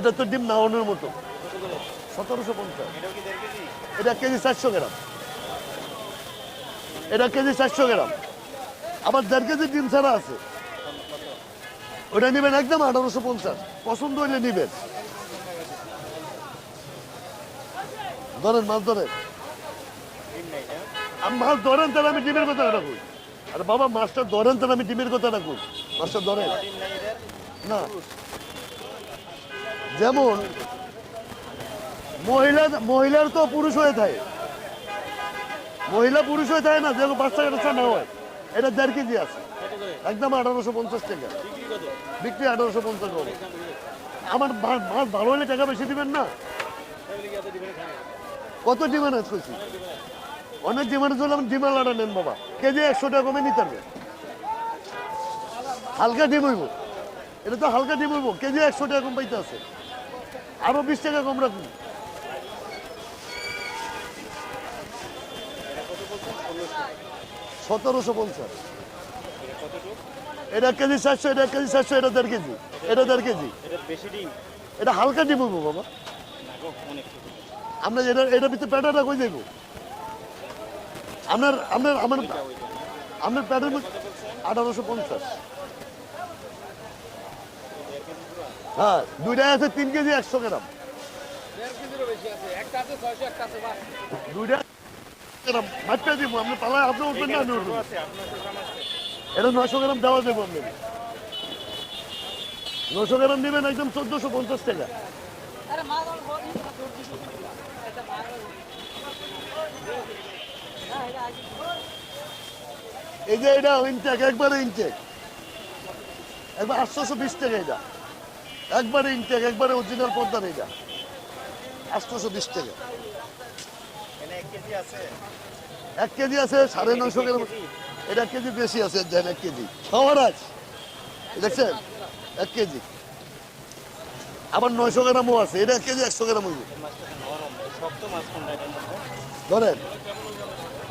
এটা তো ডিম নাওয়ানোর মতো। সতেরোশো পঞ্চাশ। এটা কেজি চারশো গ্রাম। এটা কেজি চারশো গ্রাম। আবার দেড় কেজি ডিম ছাড়া আছে। ওটা নেবেন একদম আঠারোশো পঞ্চাশ। পছন্দ হইলে নেবেন। ধরেন, মাছ ধরেন। আমি মাছ ধরেন তাহলে আমি ডিমের কথা রাখুন আরে বাবা, মাছটা ধরেন তাহলে আমি ডিমের কথা রাখুন মাছটা ধরেন। না। যেমন, মহিলা, মহিলার তো পুরুষ হয়ে থাকে। মহিলা পুরুষ হয়ে থাকে না যেগুলো বাচ্চা কাচ্চা না হয়। এটা দেড় কেজি আছে। একদম আঠারোশো পঞ্চাশ টাকা। বিক্রি আঠারোশো পঞ্চাশ হবে। আমার মাছ ভালো হলে টাকা বেশি দিবেন না? কত ডিমান্ড আছে কইছি? অনেক ডিমান্ড চলে আমি ডিমান্ড আটা নেন বাবা। কেজি একশো টাকা কমে নিতে পারবে হালকা ডিম হইব। এটা তো হালকা ডিম হইব। কেজি একশো টাকা কম পাইতে আছে। আরও বিশ টাকা কম রাখুন। সতেরোশো পঞ্চাশ। এটা কেজি চারশো, এটা কেজি চারশো, এটা দেড় কেজি, এটা দেড় কেজি। এটা হালকা ডিম হইব বাবা। আমরা এটা এটার ভিতরে প্যাটারটা কই যাইব আপনার আপনার, আমার আপনার প্যাটার আঠারোশো পঞ্চাশ। হ্যাঁ দুইটাই আছে তিন কেজি একশো গ্রাম। দুইটা গ্রাম বাচ্চা দিব আপনি পালায় আপনি উঠবেন না আমি উঠবেন আছে আপনার এটা নশো গ্রাম দেওয়া দেবো আপনি নশো গ্রাম নেবেন একদম চোদ্দশো পঞ্চাশ টাকা। এই যে এটা ইনটেক একবারে ইনটেক একবার আটশোশো বিশ টাকা এটা। একবারে ইনটেক একবারে অরিজিনাল পদ্মার এটা। আটশোশো বিশ টাকা। এক কেজি আছে। আছে সাড়ে নশো গ্রাম। এটা এক কেজি বেশি আছে দেন এক কেজি। সহরাজ দেখছেন? এক কেজি। আবার নয়শো গ্রামও আছে এটা এক কেজি একশো গ্রাম হইব। ধরেন।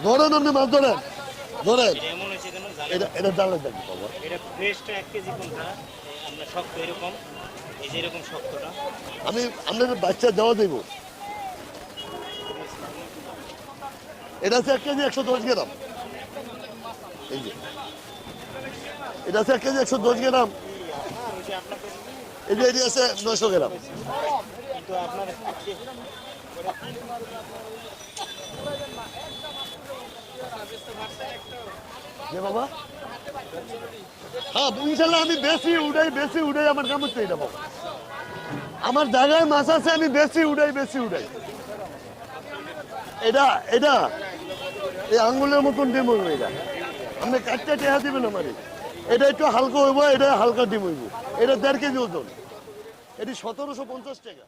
ধরেন আপনি মাছ ধরেন। ধরেন। এটা এটা এটা ডালে দেখি বাবা এটা ফ্রেশটা এক কেজি কোনটা? শক্ত এরকম। এই যে এরকম শক্তটা আমি আপনার বাচ্চা দেওয়া দেব। এটা আছে এক কেজি একশো দশ গ্রাম। এই যে। এটা আছে এক কেজি একশো দশ গ্রাম। এই যে এটি আছে নয়শো গ্রাম। আপনার যে বাবা। হ্যাঁ ইনশাল্লাহ আমি বেশি উড়াই বেশি উড়াই আমার কাম হচ্ছে এটা বাবা আমার জায়গায় মাছ আছে, আমি বেশি উড়াই বেশি উড়াই। এটা এটা, এই আঙ্গুলের মতন ডিম হইব এটা। আপনি কাটটা টেহা দিবেন আমারে এটা একটু হালকা হইব, এটা হালকা ডিম হইব। এটা দেড় কেজি ওজন। এটি সতেরোশো পঞ্চাশ টাকা।